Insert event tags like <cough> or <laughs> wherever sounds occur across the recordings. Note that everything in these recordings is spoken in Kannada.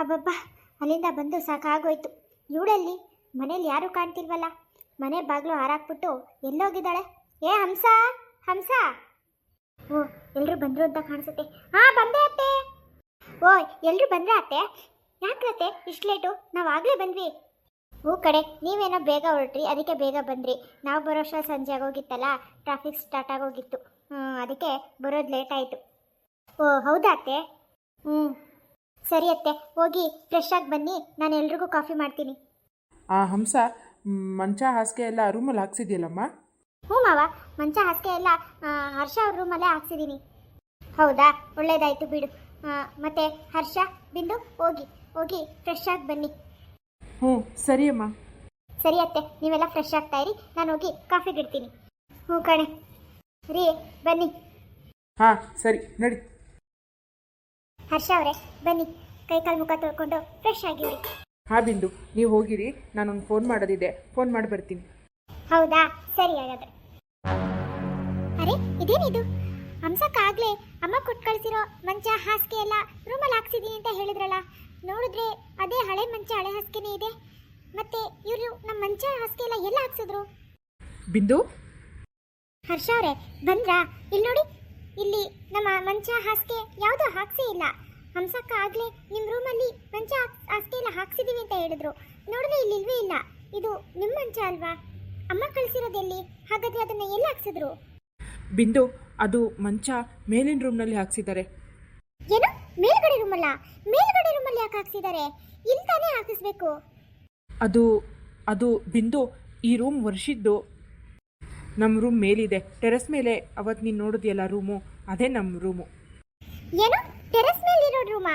ಅಬ್ಬಬ್ಬ ಅಲ್ಲಿಂದ ಬಂದು ಸಾಕಾಗೋಯ್ತು. ಇವಳಲ್ಲಿ ಮನೇಲಿ ಯಾರೂ ಕಾಣ್ತಿಲ್ವಲ್ಲ? ಮನೆ ಬಾಗಿಲು ಹಾರಾಕ್ಬಿಟ್ಟು ಎಲ್ಲೋಗಿದ್ದಾಳೆ. ಏ ಹಂಸ ಹಂಸ. ಓ ಎಲ್ಲರೂ ಬಂದರು ಅಂತ ಕಾಣಿಸುತ್ತೆ. ಹಾ ಬಂದೆ ಅತ್ತೆ. ಓ ಎಲ್ಲರೂ ಬಂದ್ರೆ ಅತ್ತೆ? ಯಾಕತ್ತೆ ಇಷ್ಟು ಲೇಟು? ನಾವು ಆಗಲೇ ಬಂದ್ವಿ. ಹ್ಞೂ ಕಡೆ ನೀವೇನೋ ಬೇಗ ಹೊರಟ್ರಿ ಅದಕ್ಕೆ ಬೇಗ ಬಂದ್ರಿ. ನಾವು ಬರೋಷ್ಟ ಸಂಜೆ ಆಗೋಗಿತ್ತಲ್ಲ ಟ್ರಾಫಿಕ್ ಸ್ಟಾರ್ಟ್ ಆಗೋಗಿತ್ತು. ಹ್ಮ್, ಅದಕ್ಕೆ ಬರೋದು ಲೇಟ್ ಆಯಿತು. ಓ ಹೌದಾ ಅತ್ತೆ? ಹ್ಞೂ ಸರಿ ಅತ್ತೆ ಹೋಗಿ ಫ್ರೆಶ್ ಆಗಿ ಬನ್ನಿ ನಾನು ಎಲ್ರಿಗೂ ಕಾಫಿ ಮಾಡ್ತೀನಿ. ಆ ಹಂಸ ಮ್, ಮಂಚ ಹಾಸಿಗೆ ಎಲ್ಲ ರೂಮಲ್ಲಿ ಹಾಕ್ಸಿದ್ಯಲ್ಲಮ್ಮ? ಹ್ಞೂ ಮಾವ ಮಂಚ ಹಾಸಿಗೆ ಎಲ್ಲ ಆ, ಹರ್ಷ ಅವ್ರ ರೂಮಲ್ಲೇ ಹಾಕ್ಸಿದ್ದೀನಿ ಹೌದಾ? ಒಳ್ಳೇದಾಯ್ತು ಬಿಡು. ಆ, ಮತ್ತೆ ಹರ್ಷ ಬಿಂದು ಹೋಗಿ ಹೋಗಿ ಫ್ರೆಶ್ ಆಗಿ ಬನ್ನಿ. ಹ್ಞೂ ಸರಿ ಅಮ್ಮ. ಸರಿ ಅತ್ತೆ ನೀವೆಲ್ಲ ಫ್ರೆಶ್ ಆಗ್ತಾ ಇರಿ ನಾನು ಹೋಗಿ ಕಾಫಿ ಬಿಡ್ತೀನಿ. ಹ್ಞೂ ಕಣೆ. ರೀ ಬನ್ನಿ. ಹಾಂ ಸರಿ ನಡಿ. ಹರ್ಷ ಅವರೇ ಬನ್ನಿ. ಕೈ ಕಾಲು ಮುಖ ತೊಳ್ಕೊಂಡು ಫ್ರೆಶ್ ಆಗಿರಿ. ಹಾ ಬಿಂದು ನೀವು ಹೋಗಿರಿ ನಾನೊಂದು ಫೋನ್ ಮಾಡೋದಿದೆ. ಫೋನ್ ಮಾಡಿ ಬರ್ತೀನಿ. ಹೌದಾ? ಸರಿ ಹಾಗಾದ್ರೆ. ಅರೆ ಇದೇನಿದು? ಹಂಸಕ್ಕಾಗ್ಲೇ ಅಮ್ಮ ಕೊಟ್ಟು ಕಳಿಸಿರೋ ಮಂಚ ಹಾಸಿಗೆ ಎಲ್ಲ ರೂಮಲ್ಲಿ ಹಾಕ್ಸಿದೀನಿ ಅಂತ ಹೇಳಿದ್ರಲ್ಲ? ನೋಡಿದ್ರೆ ಅದೇ ಹಳೆ ಮಂಚ ಹಳೆ ಹಾಸಿಗೆನೇ ಇದೆ. ಮತ್ತೆ ಇವರು ನಮ್ಮ ಮಂಚ ಹಾಸಿಗೆ ಎಲ್ಲ ಎಲ್ಲ ಹಾಕ್ಸಿದ್ರು? ಬಿಂದು? ಹರ್ಷ ಅವರೇ ಬಂದ್ರಾ? ಇಲ್ಲಿ ನೋಡಿ ಇಲ್ಲಿ ನಮ್ಮ ಮಂಚ ಹಾಸಿಗೆ ಯಾವುದು ಹಾಕ್ಸೇ ಇಲ್ಲ. ಹಂಸಕ್ಕ ಆಗಲೇ ನಿಮ್ಮ ರೂಮಲ್ಲಿ ಮಂಚ ಹಾಸಿಗೆ ಎಲ್ಲ ಹಾಕ್ಸಿದೀವಿ ಅಂತ ಹೇಳಿದ್ರು. ನೋಡಿದ್ರೆ ಇಲ್ಲಿ ಇಲ್ವೇ ಇಲ್ಲ. ಇದು ನಿಮ್ಮ ಮಂಚ ಅಲ್ವಾ? ಅಮ್ಮ ಕಳಿಸಿರೋದೆಲ್ಲಿ? ಹಾಗಾದ್ರೆ ಅದನ್ನ ಎಲ್ಲಿ ಹಾಕ್ಸಿದ್ರು? ಬಿಂದು ಅದು ಮಂಚ ಮೇಲಿನ ರೂಮ್ನಲ್ಲಿ ಹಾಕ್ಸಿದ್ದಾರೆ. ಏನು? ಮೇಲ್ಗಡೆ ರೂಮಲ್ಲ? ಮೇಲ್ಗಡೆ ರೂಮಲ್ಲಿ ಯಾಕೆ ಹಾಕ್ಸಿದ್ದಾರೆ? ಇಲ್ಲಿ ತಾನೇ ಹಾಕಿಸ್ಬೇಕು. ಅದು ಅದು ಬಿಂದು ಈ ರೂಮ್ ವರ್ಷಿದ್ದು ನಮ್ಮ ರೂಮ್ ಮೇಲಿದೆ. ಟೆರೆಸ್ ಮೇಲೆ ಅವತ್ತು ನೀನು ನೋಡಿದ್ಯಲ್ಲ ರೂಮು ಅದೇ ನಮ್ಮ ರೂಮು ಏನು? ಟೆರೆಸ್ ಮೇಲೆ ಇರೋ ರೂಮಾ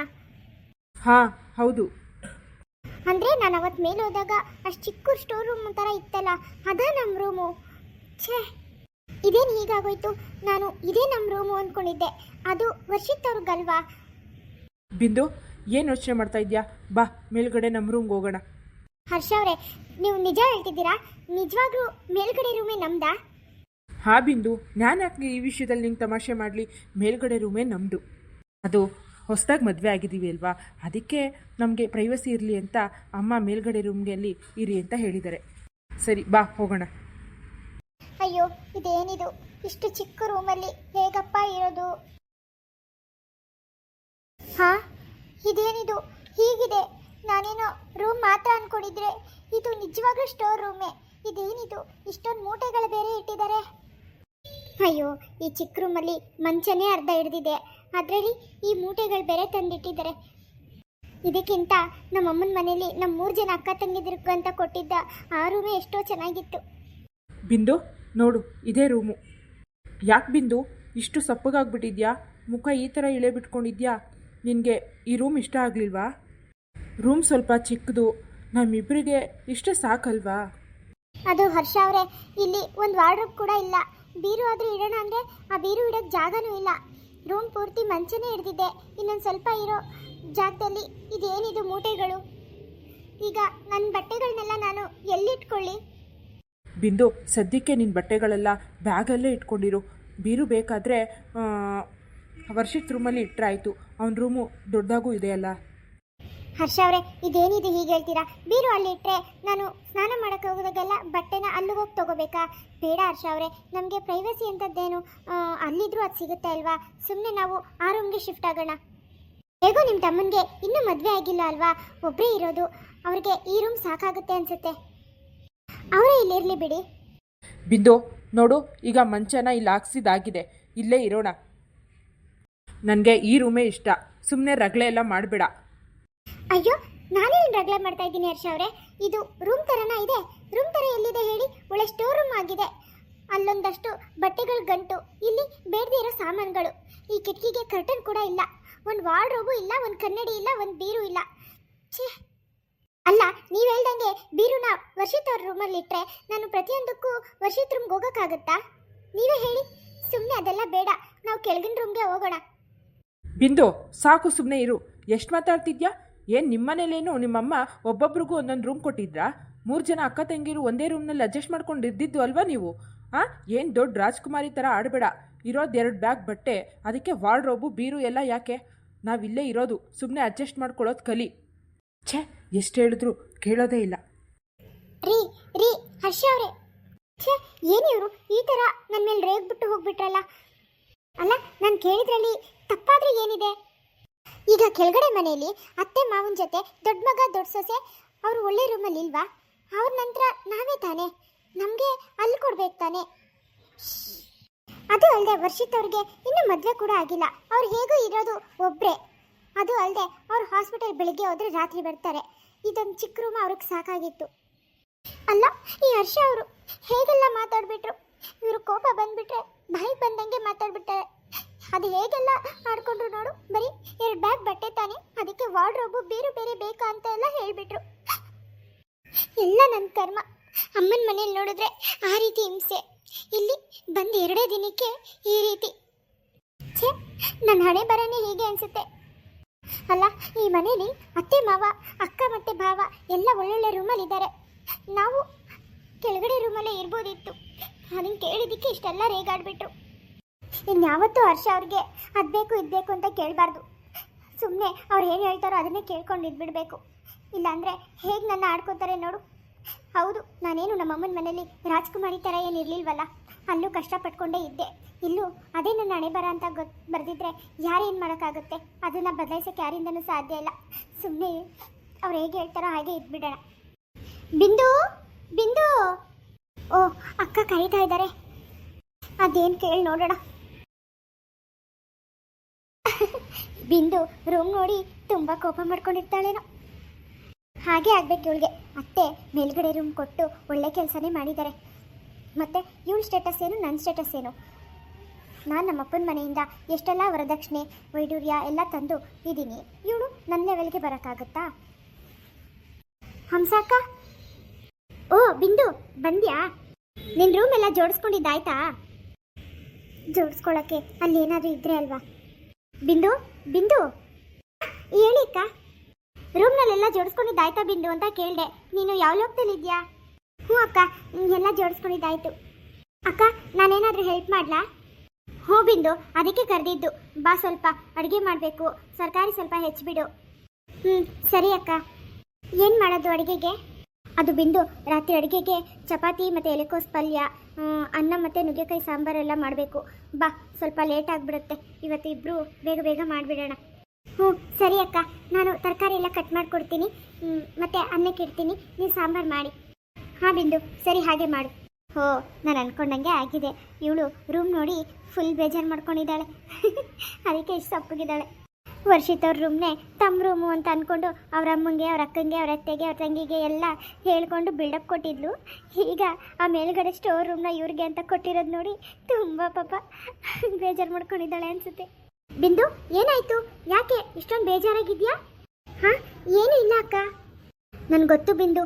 ಹಾಂ ಹೌದು. ಅಂದ್ರೆ ನಾನು ಅವತ್ತು ಮೇಲೆ ಹೋದಾಗ ಅಷ್ಟು ಚಿಕ್ಕ ಸ್ಟೋರ್ ರೂಮ್ ಥರ ಇತ್ತಲ್ಲ ಅದೇ ನಮ್ಮ ರೂಮು ಛೇ! ಇದೇನು ಹೀಗಾಗೋಯ್ತು? ನಾನು ಇದೇ ನಮ್ಮ ರೂಮು ಅಂದ್ಕೊಂಡಿದ್ದೆ ಅದು ವರ್ಷಿತ್ ಅವ್ರಿಗಲ್ವಾ ಬಿಂದು ಏನು ಯೋಚನೆ ಮಾಡ್ತಾ ಇದೆಯಾ? ಬಾ ಮೇಲ್ಗಡೆ ನಮ್ಮ ರೂಮ್ಗೆ ಹೋಗೋಣ. ಹರ್ಷ ಅವರೇ ನೀವು ನಿಜ ಹೇಳ್ತಿದ್ದೀರಾ? ನಿಜವಾಗ್ಲೂ ಮೇಲ್ಗಡೆ ರೂಮೇ ನಮ್ದಾ? ಹಾ ಬಿಂದು ನಾನಾಕೆ ಈ ವಿಷಯದಲ್ಲಿ ನಿಂಗೆ ತಮಾಷೆ ಮಾಡಲಿ, ಮೇಲ್ಗಡೆ ರೂಮೇ ನಮ್ಮದು ಅದು ಹೊಸದಾಗಿ ಮದುವೆ ಆಗಿದ್ದೀವಿ ಅಲ್ವಾ? ಅದಕ್ಕೆ ನಮಗೆ ಪ್ರೈವಸಿ ಇರಲಿ ಅಂತ ಅಮ್ಮ ಮೇಲ್ಗಡೆ ರೂಮ್ಗೆ ಅಲ್ಲಿ ಇರಿ ಅಂತ ಹೇಳಿದ್ದಾರೆ. ಸರಿ, ಬಾ, ಹೋಗೋಣ. ಅಯ್ಯೋ, ಇದೇನಿದು? ಇಷ್ಟು ಚಿಕ್ಕ ರೂಮಲ್ಲಿ ಹೇಗಪ್ಪ ಇರೋದು? ಹಾ, ಇದೇನಿದು? ಹೀಗಿದೆ. ನಾನೇನೋ ರೂಮ್ ಮಾತ್ರ ಅನ್ಕೊಂಡಿದ್ರೆ ಇದು ನಿಜವಾಗ್ಲೂ ಸ್ಟೋರ್ ರೂಮೇ ಇದೇನಿದು? ಇಷ್ಟೊಂದು ಮೂಟೆಗಳು ಬೇರೆ ಅಯ್ಯೋ ಈ ಚಿಕ್ಕ ರೂಮಲ್ಲಿ ಮಂಚನೇ ಅರ್ಧ ಹಿಡ್ದಿದೆ. ಅದರಲ್ಲಿ ಈ ಮೂಟೆಗಳು ಬೇರೆ ತಂದಿಟ್ಟಿದ್ದಾರೆ. ಇದಕ್ಕಿಂತ ನಮ್ಮ ಅಮ್ಮನ ಮನೇಲಿ ನಮ್ಮ ಮೂರು ಜನ ಅಕ್ಕ ತಂಗಿದಿರ್ಗು ಅಂತ ಕೊಟ್ಟಿದ್ದ ಆ ರೂಮೇ ಎಷ್ಟೋ ಚೆನ್ನಾಗಿತ್ತು. ಬಿಂದು ನೋಡು ಇದೇ ರೂಮು. ಯಾಕೆ ಬಿಂದು ಇಷ್ಟು ಸಪ್ಪಗಾಗ್ಬಿಟ್ಟಿದ್ಯಾ? ಮುಖ ಈ ಥರ ಇಳೆ ಬಿಟ್ಕೊಂಡಿದ್ಯಾ? ನಿನಗೆ ಈ ರೂಮ್ ಇಷ್ಟ ಆಗಲಿಲ್ವಾ? ರೂಮ್ ಸ್ವಲ್ಪ ಚಿಕ್ಕದು ನಮ್ಮಿಬ್ಬರಿಗೆ ಇಷ್ಟ ಸಾಕಲ್ವಾ? ಅದು ಹರ್ಷ ಅವರೇ ಇಲ್ಲಿ ಒಂದು ವಾರ್ಡ್ರೋಬ್ ಕೂಡ ಇಲ್ಲ. ಬೀರು ಆದರೆ ಇಡೋಣ ಅಂದರೆ ಆ ಬೀರು ಇಡೋಕ್ಕೆ ಜಾಗನೂ ಇಲ್ಲ. ರೂಮ್ ಪೂರ್ತಿ ಮಂಚನೇ ಹಿಡ್ದಿದ್ದೆ. ಇನ್ನೊಂದು ಸ್ವಲ್ಪ ಇರೋ ಜಾಗದಲ್ಲಿ ಇದೇನಿದು ಮೂಟೆಗಳು? ಈಗ ನನ್ನ ಬಟ್ಟೆಗಳನ್ನೆಲ್ಲ ನಾನು ಎಲ್ಲಿಟ್ಕೊಳ್ಳಿ? ಬಿಂದು, ಸದ್ಯಕ್ಕೆ ನಿನ್ನ ಬಟ್ಟೆಗಳೆಲ್ಲ ಬ್ಯಾಗಲ್ಲೇ ಇಟ್ಕೊಂಡಿರು. ಬೀರು ಬೇಕಾದರೆ ವರ್ಷಿತ್ ರೂಮಲ್ಲಿ ಇಟ್ಟರೆ ಆಯಿತು ಅವನ ರೂಮು ದೊಡ್ಡದಾಗೂ ಇದೆಯಲ್ಲ ಹರ್ಷ ಅವರೇ, ಇದೇನಿದು ಹೀಗೆ ಹೇಳ್ತೀರಾ? ಬೀರು ಅಲ್ಲಿ ಇಟ್ಟರೆ ನಾನು ಸ್ನಾನ ಮಾಡೋಕ್ಕೆ ಹೋಗೋದಾಗೆಲ್ಲ ಬಟ್ಟೆನ ಅಲ್ಲಿಗೆ ಹೋಗಿ ತಗೋಬೇಕಾ? ಬೇಡ ಹರ್ಷ ಅವರೇ, ನಮಗೆ ಪ್ರೈವಸಿ ಅಂತದ್ದೇನು? ಅಲ್ಲಿದ್ರೂ ಅದು ಸಿಗುತ್ತೆ ಅಲ್ವಾ ಸುಮ್ಮನೆ ನಾವು ಆ ರೂಮ್ಗೆ ಶಿಫ್ಟ್ ಆಗೋಣ. ಹೇಗೋ ನಿಮ್ಮ ತಮ್ಮನಿಗೆ ಇನ್ನೂ ಮದುವೆ ಆಗಿಲ್ಲ ಅಲ್ವಾ? ಒಬ್ಬರೇ ಇರೋದು, ಅವ್ರಿಗೆ ಈ ರೂಮ್ ಸಾಕಾಗುತ್ತೆ ಅನಿಸುತ್ತೆ. ಅವರೇ ಇಲ್ಲಿರಲಿ ಬಿಡಿ. ಬಿಂದು, ನೋಡು, ಈಗ ಮಂಚನ ಇಲ್ಲಿ ಹಾಕ್ಸಿದಾಗಿದೆ. ಇಲ್ಲೇ ಇರೋಣ. ನನಗೆ ಈ ರೂಮೇ ಇಷ್ಟ. ಸುಮ್ಮನೆ ರಗಳೆ ಎಲ್ಲ ಮಾಡಬೇಡ. ಅಯ್ಯೋ ನಾನೇನು ರಗ್ಳೆ ಮಾಡ್ತಾ ಇದ್ದೀನಿ ಹರ್ಷ ಅವರೇ. ಇದು ರೂಮ್ ಥರನ ಇದೆ? ರೂಮ್ ಥರ ಎಲ್ಲಿದೆ ಹೇಳಿ? ಒಳ್ಳೆ ಸ್ಟೋರ್ ರೂಮ್ ಆಗಿದೆ. ಅಲ್ಲೊಂದಷ್ಟು ಬಟ್ಟೆಗಳ ಗಂಟು. ಇಲ್ಲಿ ಬೇಡದೇ ಇರೋ ಸಾಮಾನುಗಳು. ಈ ಕಿಟಕಿಗೆ ಕರ್ಟನ್ ಕೂಡ ಇಲ್ಲ. ಒಂದು ವಾರ್ಡ್ರೋಬು ಇಲ್ಲ, ಒಂದು ಕನ್ನಡಿ ಇಲ್ಲ, ಒಂದು ಬೀರು ಇಲ್ಲ. ಛೇ. ಅಲ್ಲ, ನೀವು ಹೇಳ್ದಂಗೆ ಬೀರುನ ವರ್ಷಿತ್ ಅವ್ರ ರೂಮಲ್ಲಿ ಇಟ್ಟರೆ ನಾನು ಪ್ರತಿಯೊಂದಕ್ಕೂ ವರ್ಷಿತ್ ರೂಮ್ಗೆ ಹೋಗೋಕ್ಕಾಗತ್ತಾ? ನೀವೇ ಹೇಳಿ. ಸುಮ್ಮನೆ ಅದೆಲ್ಲ ಬೇಡ. ನಾವು ಕೆಳಗಿನ ರೂಮ್ಗೆ ಹೋಗೋಣ. ಬಿಂದು, ಸಾಕು ಸುಮ್ಮನೆ ಇರು. ಎಷ್ಟು ಮಾತಾಡ್ತಿದ್ಯಾ? ಏನು ನಿಮ್ಮನೇಲೇನು ನಿಮ್ಮಮ್ಮ ಒಬ್ಬೊಬ್ರಿಗೂ ಒಂದೊಂದು ರೂಮ್ ಕೊಟ್ಟಿದ್ರಾ? ಮೂರು ಜನ ಅಕ್ಕ ತಂಗಿರು ಒಂದೇ ರೂಮ್ನಲ್ಲಿ ಅಡ್ಜಸ್ಟ್ ಮಾಡ್ಕೊಂಡು ಇದ್ದಿದ್ದು ಅಲ್ವಾ ನೀವು? ಹಾಂ ಏನು ದೊಡ್ಡ ರಾಜ್ಕುಮಾರಿ ಥರ ಆಡಬೇಡ. ಇರೋದು ಎರಡು ಬ್ಯಾಗ್ ಬಟ್ಟೆ, ಅದಕ್ಕೆ ವಾರ್ಡ್ರೋಬು ಬೀರು ಎಲ್ಲ ಯಾಕೆ? ನಾವಿಲ್ಲೇ ಇರೋದು ಸುಮ್ಮನೆ ಅಡ್ಜಸ್ಟ್ ಮಾಡ್ಕೊಳ್ಳೋದು ಕಲಿ. ಛೇ, ಎಷ್ಟು ಹೇಳಿದ್ರು ಕೇಳೋದೇ ಇಲ್ಲ. ರೀ ರೀ, ಹರ್ಷ ಅವರೇ. ಛೇ, ಏನು ಇವರು? ಈ ಥರ ನನ್ನ ಮೇಲೆ ರೇಗ್ಬಿಟ್ಟು ಹೋಗ್ಬಿಟ್ರಲ್ಲ. ಅಲ್ಲ, ನಾನು ಕೇಳಿದ್ರಲ್ಲಿ ತಪ್ಪಾದ್ರೆ ಏನಿದೆ? ಈಗ ಕೆಳಗಡೆ ಮನೆಯಲ್ಲಿ ಅತ್ತೆ ಮಾವನ ಜೊತೆ ದೊಡ್ಡ ಮಗ, ದೊಡ್ಡ ಸೊಸೆ, ಅವರು ಒಳ್ಳೆ ರೂಮಲ್ಲಿ ಇಲ್ವಾ ಅವ್ರ ನಂತರ ನಾವೇ ತಾನೆ? ನಮಗೆ ಅಲ್ಲಿ ಕೊಡ್ಬೇಕು ತಾನೆ? ಅದು ಅಲ್ಲದೆ ವರ್ಷಿತ್ ಅವ್ರಿಗೆ ಇನ್ನೂ ಮದುವೆ ಕೂಡ ಆಗಿಲ್ಲ. ಅವ್ರು ಹೇಗೂ ಇರೋದು ಒಬ್ಬರೇ ಅದು ಅಲ್ಲದೆ ಅವ್ರು ಹಾಸ್ಪಿಟಲ್ ಬೆಳಿಗ್ಗೆ ಹೋದ್ರೆ ರಾತ್ರಿ ಬರ್ತಾರೆ. ಇದೊಂದು ಚಿಕ್ಕ ರೂಮ್ ಅವ್ರಿಗೆ ಸಾಕಾಗಿತ್ತು. ಅಲ್ಲ, ಈ ಹರ್ಷ ಅವರು ಹೇಗೆಲ್ಲ ಮಾತಾಡ್ಬಿಟ್ರು? ಇವರು ಕೋಪ ಬಂದ್ಬಿಟ್ರೆ, ಬಾಯಿ ಬಂದಂಗೆ ಮಾತಾಡ್ಬಿಟ್ಟಾರೆ ಅದು ಹೇಗೆಲ್ಲ ಮಾಡಿಕೊಂಡ್ರು ನೋಡು. ಬರೀ ಎರಡು ಬ್ಯಾಗ್ ಬಟ್ಟೆ ತಾನೆ. ಅದಕ್ಕೆ ವಾರ್ಡ್ರೋಬು ಬೇರೆ ಬೇರೆ ಬೇಕಾ ಅಂತ ಎಲ್ಲ ಹೇಳ್ಬಿಟ್ರು. ಎಲ್ಲ ನನ್ನ ಕರ್ಮ. ಅಮ್ಮನ ಮನೇಲಿ ನೋಡಿದ್ರೆ ಆ ರೀತಿ ಹಿಂಸೆ. ಇಲ್ಲಿ ಬಂದು ಎರಡೇ ದಿನಕ್ಕೆ ಈ ರೀತಿ. ಛೇ ನನ್ನ ಹಣೆ ಬರನೇ ಹೀಗೆ ಅನ್ಸುತ್ತೆ. ಅಲ್ಲ, ಈ ಮನೇಲಿ ಅತ್ತೆ, ಮಾವ, ಅಕ್ಕ ಮತ್ತೆ ಭಾವ ಎಲ್ಲ ಒಳ್ಳೊಳ್ಳೆ ರೂಮಲ್ಲಿ ಇದ್ದಾರೆ ನಾವು ಕೆಳಗಡೆ ರೂಮಲ್ಲೇ ಇರ್ಬೋದಿತ್ತು. ಅದನ್ನು ಕೇಳಿದ್ದಕ್ಕೆ ಇಷ್ಟೆಲ್ಲ ರೇಗಾಡ್ಬಿಟ್ರು. ಇನ್ಯಾವತ್ತೂ ಹರ್ಷ ಅವ್ರಿಗೆ ಅದು ಬೇಕು, ಇದು ಬೇಕು ಅಂತ ಕೇಳಬಾರ್ದು. ಸುಮ್ಮನೆ ಅವ್ರು ಏನು ಹೇಳ್ತಾರೋ ಅದನ್ನೇ ಕೇಳ್ಕೊಂಡು ಇದ್ಬಿಡ್ಬೇಕು. ಇಲ್ಲಾಂದರೆ ಹೇಗೆ ನನ್ನ ಆಡ್ಕೋತಾರೆ ನೋಡು. ಹೌದು, ನಾನೇನು ನಮ್ಮ ಅಮ್ಮನ ಮನೇಲಿ ರಾಜ್ಕುಮಾರಿ ಥರ ಏನು ಇರಲಿಲ್ವಲ್ಲ? ಅಲ್ಲೂ ಕಷ್ಟಪಟ್ಕೊಂಡೇ ಇದ್ದೆ. ಇಲ್ಲೂ ಅದೇ ನನ್ನ ಹಣೆ ಬರ ಅಂತ ಗೊತ್ತು ಬರೆದಿದ್ರೆ ಯಾರೇನು ಮಾಡೋಕ್ಕಾಗುತ್ತೆ? ಅದನ್ನು ಬದಲಾಯಿಸೋಕ್ಕೆ ಯಾರಿಂದನೂ ಸಾಧ್ಯ ಇಲ್ಲ. ಸುಮ್ಮನೆ ಅವ್ರು ಹೇಗೆ ಹೇಳ್ತಾರೋ ಹಾಗೆ ಇದ್ಬಿಡೋಣ. ಬಿಂದು ಬಿಂದು! ಓ, ಅಕ್ಕ ಕರೀತಾ ಇದ್ದಾರೆ ಅದೇನು ಕೇಳಿ ನೋಡೋಣ. ಬಿಂದು ರೂಮ್ ನೋಡಿ ತುಂಬ ಕೋಪ ಮಾಡ್ಕೊಂಡಿರ್ತಾಳೇನೋ. ಹಾಗೆ ಆಗ್ಬೇಕು ಇವಳಿಗೆ. ಅತ್ತೆ ಮೇಲ್ಗಡೆ ರೂಮ್ ಕೊಟ್ಟು ಒಳ್ಳೆ ಕೆಲಸನೇ ಮಾಡಿದ್ದಾರೆ ಮತ್ತೆ ಇವಳ ಸ್ಟೇಟಸ್ ಏನು ನನ್ನ ಸ್ಟೇಟಸ್ ಏನು? ನಾನು ನಮ್ಮಪ್ಪನ ಮನೆಯಿಂದ ಎಷ್ಟೆಲ್ಲ ವರದಕ್ಷಿಣೆ ವೈಡೂರ್ಯ ಎಲ್ಲ ತಂದು ಇದ್ದೀನಿ. ಇವಳು ನನ್ನ ಲೆವೆಲ್ಗೆ ಬರೋಕ್ಕಾಗುತ್ತಾ? ಹಂಸಾಕ? ಓ, ಬಿಂದು, ಬಂದ್ಯಾ? ನಿನ್ನ ರೂಮ್ ಎಲ್ಲ ಜೋಡಿಸ್ಕೊಂಡಿದ್ದಾಯ್ತಾ? ಜೋಡಿಸ್ಕೊಳ್ಳೋಕ್ಕೆ ಅಲ್ಲಿ ಏನಾದರೂ ಇದ್ರೆ ಅಲ್ವಾ? ಬಿಂದು ಬಿಂದು. ಹೇಳಿ ಅಕ್ಕ. ರೂಮ್ನಲ್ಲೆಲ್ಲ ಜೋಡಿಸ್ಕೊಂಡಿದ್ದಾಯ್ತಾ ಬಿಂದು ಅಂತ ಕೇಳಿದೆ. ನೀನು ಯಾವ ಲೋಕದಲ್ಲಿದ್ಯಾ ಹ್ಞೂ ಅಕ್ಕ, ಎಲ್ಲ ಜೋಡಿಸ್ಕೊಂಡಿದ್ದಾಯ್ತು. ಅಕ್ಕ, ನಾನೇನಾದರೂ ಹೆಲ್ಪ್ ಮಾಡಲಾ? ಹ್ಞೂ ಬಿಂದು, ಅದಕ್ಕೆ ಕರೆದಿದ್ದು. ಬಾ ಸ್ವಲ್ಪ, ಅಡುಗೆ ಮಾಡಬೇಕು. ಸರ್ಕಾರಿ ಸ್ವಲ್ಪ ಹೆಚ್ಚಿಬಿಡು ಹ್ಞೂ, ಸರಿ ಅಕ್ಕ. ಏನು ಮಾಡೋದು ಅಡುಗೆಗೆ? ಅದು ಬಿಂದು ರಾತ್ರಿ ಅಡುಗೆಗೆ ಚಪಾತಿ ಮತ್ತು ಎಲೆಕೋಸ್ ಪಲ್ಯ ಅನ್ನ ಮತ್ತು ನುಗ್ಗೆಕಾಯಿ ಸಾಂಬಾರೆಲ್ಲ ಮಾಡಬೇಕು. ಬಾ, ಸ್ವಲ್ಪ ಲೇಟ್ ಆಗಿಬಿಡುತ್ತೆ. ಇವತ್ತು ಇಬ್ಬರು ಬೇಗ ಬೇಗ ಮಾಡಿಬಿಡೋಣ. ಹ್ಞೂ ಸರಿ ಅಕ್ಕ. ನಾನು ತರಕಾರಿ ಎಲ್ಲ ಕಟ್ ಮಾಡಿಕೊಡ್ತೀನಿ. ಮತ್ತು ಅನ್ನಕ್ಕೆ ಇಡ್ತೀನಿ. ನೀವು ಸಾಂಬಾರು ಮಾಡಿ. ಹಾಂ, ಬಿಂದು. ಸರಿ, ಹಾಗೆ ಮಾಡು. ಹೋ, ನಾನು ಅಂದ್ಕೊಂಡಂಗೆ ಆಗಿದೆ. ಇವಳು ರೂಮ್ ನೋಡಿ ಫುಲ್ ಬೇಜಾರು ಮಾಡ್ಕೊಂಡಿದ್ದಾಳೆ. <laughs> ಅದಕ್ಕೆ ಇಷ್ಟು ಸಪ್ಪಗಿದ್ದಾಳೆ. ವರ್ಷಿತ್ ಅವ್ರ ರೂಮ್ನೇ ತಮ್ಮ ರೂಮು ಅಂತ ಅಂದ್ಕೊಂಡು ಅವ್ರ ಅಮ್ಮಂಗೆ, ಅವ್ರ ಅಕ್ಕಂಗೆ, ಅವ್ರ ಅತ್ತೆಗೆ, ಅವ್ರ ತಂಗಿಗೆ ಎಲ್ಲ ಹೇಳ್ಕೊಂಡು ಬಿಲ್ಡಪ್ ಕೊಟ್ಟಿದ್ಲು. ಈಗ ಆ ಮೇಲ್ಗಡೆ ಸ್ಟೋರ್ ರೂಮ್ನ ಇವ್ರಿಗೆ ಅಂತ ಕೊಟ್ಟಿರೋದು ನೋಡಿ ತುಂಬ ಪಾಪ ಬೇಜಾರು ಮಾಡ್ಕೊಂಡಿದ್ದಾಳೆ ಅನ್ಸುತ್ತೆ. ಬಿಂದು, ಏನಾಯ್ತು? ಯಾಕೆ? ಇಷ್ಟೊಂದು ಬೇಜಾರಾಗಿದ್ಯಾ? ಹಾಂ? ಏನೂ ಇಲ್ಲ ಅಕ್ಕ. ನನಗೆ ಗೊತ್ತು ಬಿಂದು,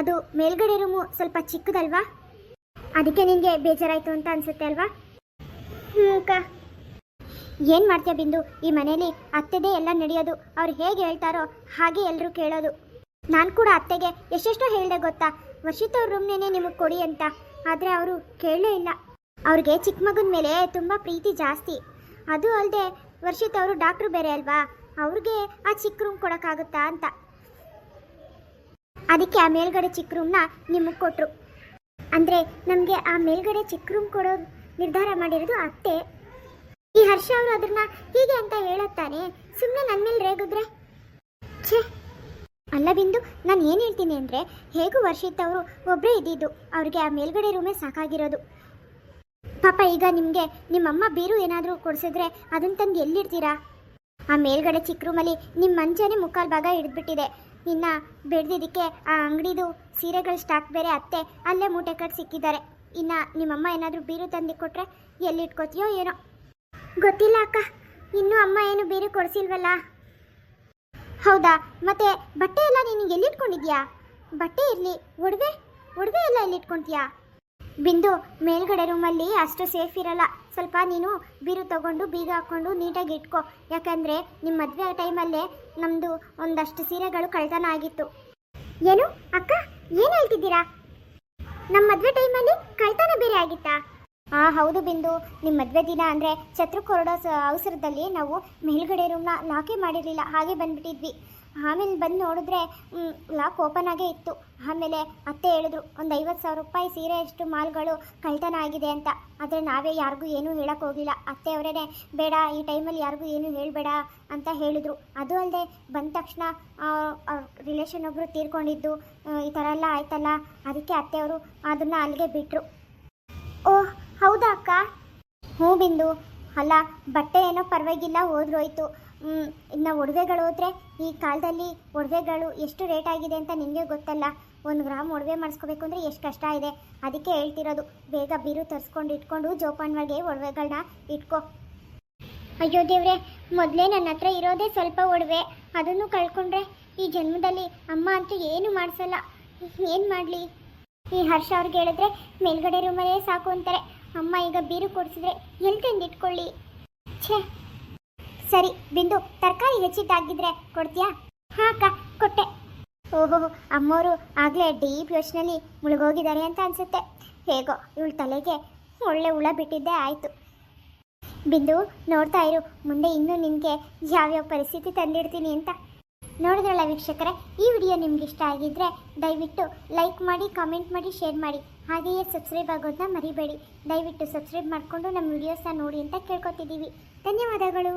ಅದು ಮೇಲ್ಗಡೆ ರೂಮು ಸ್ವಲ್ಪ ಚಿಕ್ಕದಲ್ವಾ? ಅದಕ್ಕೆ ನಿನಗೆ ಬೇಜಾರಾಯ್ತು ಅಂತ ಅನ್ಸುತ್ತೆ ಅಲ್ವಾ? ಹ್ಞೂ ಅಕ್ಕ. ಏನು ಮಾಡ್ತೀಯ ಬಿಂದು? ಈ ಮನೇಲಿ ಅತ್ತೆದೇ ಎಲ್ಲ ನಡೆಯೋದು. ಅವ್ರು ಹೇಗೆ ಹೇಳ್ತಾರೋ ಹಾಗೆ ಎಲ್ಲರೂ ಕೇಳೋದು. ನಾನು ಕೂಡ ಅತ್ತೆಗೆ ಎಷ್ಟೆಷ್ಟೋ ಹೇಳಿದೆ ಗೊತ್ತಾ? ವರ್ಷಿತ್ ಅವ್ರ ರೂಮ್ನೇನೆ ನಿಮಗೆ ಕೊಡಿ ಅಂತ. ಆದರೆ ಅವರು ಕೇಳಲೇ ಇಲ್ಲ. ಅವ್ರಿಗೆ ಚಿಕ್ಕ ಮಗನ ಮೇಲೆ ತುಂಬ ಪ್ರೀತಿ ಜಾಸ್ತಿ. ಅದು ಅಲ್ಲದೆ ವರ್ಷಿತ್ ಅವರು ಡಾಕ್ಟ್ರು ಬೇರೆ ಅಲ್ವಾ? ಅವ್ರಿಗೆ ಆ ಚಿಕ್ಕ ರೂಮ್ ಕೊಡೋಕ್ಕಾಗುತ್ತಾ ಅಂತ. ಅದಕ್ಕೆ ಆ ಮೇಲ್ಗಡೆ ಚಿಕ್ಕ ರೂಮ್ನ ನಿಮಗೆ ಕೊಟ್ಟರು ಅಂದರೆ ನಮಗೆ ಆ ಮೇಲ್ಗಡೆ ಚಿಕ್ಕ ರೂಮ್ ಕೊಡೋ ನಿರ್ಧಾರ ಮಾಡಿರೋದು ಅತ್ತೆ. ಈ ಹರ್ಷ ಅವರು ಅದನ್ನ ಹೀಗೆ ಅಂತ ಹೇಳುತ್ತಾನೆ. ಸುಮ್ಮನೆ ನನ್ನ ಮೇಲೆ ರೇಗಿದ್ರೆ? ಛೇ! ಅಲ್ಲ ಬಿಂದು, ನಾನು ಏನು ಹೇಳ್ತೀನಿ ಅಂದರೆ, ಹೇಗೂ ವರ್ಷಿತ್ ಅವರು ಒಬ್ಬರೇ ಇದ್ದಿದ್ದು, ಅವ್ರಿಗೆ ಆ ಮೇಲ್ಗಡೆ ರೂಮೇ ಸಾಕಾಗಿರೋದು. ಪಾಪ ಈಗ ನಿಮಗೆ ನಿಮ್ಮಮ್ಮ ಬೀರು ಏನಾದರೂ ಕೊಡಿಸಿದ್ರೆ ಅದನ್ನು ತಂದು ಎಲ್ಲಿಡ್ತೀರಾ? ಆ ಮೇಲ್ಗಡೆ ಚಿಕ್ಕ ರೂಮಲ್ಲಿ ನಿಮ್ಮ ಮಂಚನೇ ಮುಕ್ಕಾಲು ಭಾಗ ಹಿಡಿದ್ಬಿಟ್ಟಿದೆ. ಇನ್ನು ಬೆಳೆದಿದ್ದಕ್ಕೆ ಆ ಅಂಗಡಿದು ಸೀರೆಗಳ ಸ್ಟಾಕ್ ಬೇರೆ ಅತ್ತೆ ಅಲ್ಲೇ ಮೂಟೆ ಕಟ್ಟಿ ಸಿಕ್ಕಿದ್ದಾರೆ. ಇನ್ನು ನಿಮ್ಮಮ್ಮ ಏನಾದರೂ ಬೀರು ತಂದು ಕೊಟ್ಟರೆ ಎಲ್ಲಿ ಇಟ್ಕೋತೀಯೋ ಏನೋ. ಗೊತ್ತಿಲ್ಲ ಅಕ್ಕ. ಇನ್ನು ಅಮ್ಮ ಏನು ಬೇರೆ ಕೊಡಿಸಿಲ್ವಲ್ಲ? ಹೌದಾ? ಮತ್ತೆ ಬಟ್ಟೆ ಎಲ್ಲ ನೀನು ಎಲ್ಲಿಟ್ಕೊಂಡಿದ್ಯಾ? ಬಟ್ಟೆ ಇರಲಿ, ಒಡವೆ ಒಡವೆ ಎಲ್ಲ ಎಲ್ಲಿಟ್ಕೊಂತೀಯಾ ಬಿಂದು, ಮೇಲ್ಗಡೆ ರೂಮಲ್ಲಿ ಅಷ್ಟು ಸೇಫ್ ಇರಲ್ಲ. ಸ್ವಲ್ಪ ನೀನು ಬೀರು ತಗೊಂಡು, ಬೀಗ ಹಾಕ್ಕೊಂಡು ನೀಟಾಗಿ ಇಟ್ಕೋ. ಯಾಕಂದರೆ ನಿಮ್ಮ ಮದುವೆ ಟೈಮಲ್ಲೇ ನಮ್ಮದು ಒಂದಷ್ಟು ಸೀರೆಗಳು ಕಳ್ತನ ಆಗಿತ್ತು. ಏನು? ಅಕ್ಕ, ಏನು ಹೇಳ್ತಿದ್ದೀರಾ? ನಮ್ಮ ಮದುವೆ ಟೈಮಲ್ಲಿ ಕಳ್ತನ ಬೇರೆ ಆಗಿತ್ತಾ? ಆ, ಹೌದು ಬಿಂದು. ನಿಮ್ಮ ಮದುವೆ ದಿನ ಅಂದರೆ ಛತ್ರಕ್ಕೆ ಹೊರಡೋ ಸ, ಅವಸರದಲ್ಲಿ ನಾವು ಮೇಲ್ಗಡೆ ರೂಮ್ನ ಲಾಕೇ ಮಾಡಿರಲಿಲ್ಲ. ಹಾಗೆ ಬಂದ್ಬಿಟ್ಟಿದ್ವಿ. ಆಮೇಲೆ ಬಂದು ನೋಡಿದ್ರೆ ಲಾಕ್ ಓಪನ್ ಆಗೇ ಇತ್ತು. ಆಮೇಲೆ ಅತ್ತೆ ಹೇಳಿದ್ರು, ಒಂದು ಐವತ್ತು ಸಾವಿರ ರೂಪಾಯಿ ಸೀರೆ ಅಷ್ಟು ಮಾಲ್ಗಳು ಕಳ್ತನ ಆಗಿದೆ ಅಂತ. ಆದರೆ ನಾವೇ ಯಾರಿಗೂ ಏನೂ ಹೇಳಕ್ಕೆ ಹೋಗಲಿಲ್ಲ. ಅತ್ತೆ ಅವರೇ ಬೇಡ, ಈ ಟೈಮಲ್ಲಿ ಯಾರಿಗೂ ಏನೂ ಹೇಳಬೇಡ ಅಂತ ಹೇಳಿದ್ರು. ಅದು ಅಲ್ಲದೆ ಬಂದ ತಕ್ಷಣ ರಿಲೇಷನ್ ಒಬ್ಬರು ತೀರ್ಕೊಂಡಿದ್ದು. ಈ ಥರ ಎಲ್ಲ ಆಯ್ತಲ್ಲ? ಅದಕ್ಕೆ ಅತ್ತೆಯವರು ಅದನ್ನು ಅಲ್ಲಿಗೆ ಬಿಟ್ಟರು ಓಹ್ ಹೌದಾ ಅಕ್ಕ? ಹ್ಞೂ ಬಿಂದು. ಅಲ್ಲ, ಬಟ್ಟೆ ಏನೋ ಪರವಾಗಿಲ್ಲ, ಹೋದ್ರೋಯ್ತು. ಇನ್ನು ಒಡವೆಗಳು ಹೋದರೆ, ಈ ಕಾಲದಲ್ಲಿ ಒಡವೆಗಳು ಎಷ್ಟು ರೇಟ್ ಆಗಿದೆ ಅಂತ ನಿಮಗೆ ಗೊತ್ತಲ್ಲ? ಒಂದು ಗ್ರಾಮ್ ಒಡವೆ ಮಾಡಿಸ್ಕೋಬೇಕು ಅಂದರೆ ಎಷ್ಟು ಕಷ್ಟ ಇದೆ. ಅದಕ್ಕೆ ಹೇಳ್ತಿರೋದು, ಬೇಗ ಬೀರು ತರಿಸ್ಕೊಂಡು ಇಟ್ಕೊಂಡು ಜೋಪಾನವಾಗಿ ಒಡವೆಗಳನ್ನ ಇಟ್ಕೋ. ಅಯ್ಯೋ ದೇವ್ರೆ, ಮೊದಲೇ ನನ್ನ ಹತ್ರ ಇರೋದೇ ಸ್ವಲ್ಪ ಒಡವೆ. ಅದನ್ನು ಕಳ್ಕೊಂಡ್ರೆ ಈ ಜನ್ಮದಲ್ಲಿ ಅಮ್ಮ ಅಂತೂ ಏನು ಮಾಡಿಸಲ್ಲ? ಏನು ಮಾಡಲಿ? ಈ ಹರ್ಷ ಅವ್ರಿಗೆ ಹೇಳಿದ್ರೆ ಮೇಲ್ಗಡೆ ರೂಮಲ್ಲೇ ಸಾಕು ಅಂತಾರೆ. ಅಮ್ಮ ಈಗ ಬೀರು ಕೊಡಿಸಿದ್ರೆ ಎಲ್ಲಿ ತಂದಿಟ್ಕೊಳ್ಳಿ ಛೇ. ಸರಿ, ಬಿಂದು, ತರಕಾರಿ ಹೆಚ್ಚಿದ್ದಾಗಿದ್ರೆ ಕೊಡ್ತೀಯಾ? ಹಾ, ಅಕ್ಕ, ಕೊಟ್ಟೆ. ಓಹೋ ಅಮ್ಮವರು ಆಗಲೇ ಡೀಪ್ ಯೋಚನೆಯಲ್ಲಿ ಮುಳುಗೋಗಿದ್ದಾರೆ ಅಂತ ಅನಿಸುತ್ತೆ. ಹೇಗೋ, ಇವಳ ತಲೆಗೆ ಒಳ್ಳೆ ಹುಳ ಬಿಟ್ಟಿದ್ದೇ ಆಯಿತು. ಬಿಂದು, ನೋಡ್ತಾ ಇರು, ಮುಂದೆ ಇನ್ನೂ ನಿನಗೆ ಯಾವ್ಯಾವ ಪರಿಸ್ಥಿತಿ ತಂದಿಡ್ತೀನಿ ಅಂತ. ನೋಡಿದ್ರಲ್ಲ ವೀಕ್ಷಕರೇ, ಈ ವಿಡಿಯೋ ನಿಮ್ಗೆ ಇಷ್ಟ ಆಗಿದ್ರೆ ದಯವಿಟ್ಟು ಲೈಕ್ ಮಾಡಿ ಕಾಮೆಂಟ್ ಮಾಡಿ ಶೇರ್ ಮಾಡಿ. ಹಾಗೆಯೇ ಸಬ್ಸ್ಕ್ರೈಬ್ ಆಗೋದನ್ನ ಮರಿಬೇಡಿ. ದಯವಿಟ್ಟು ಸಬ್ಸ್ಕ್ರೈಬ್ ಮಾಡಿಕೊಂಡು ನಮ್ಮ ವಿಡಿಯೋಸ್ನ ನೋಡಿ ಅಂತ ಕೇಳ್ಕೊತಿದ್ದೀವಿ. ಧನ್ಯವಾದಗಳು.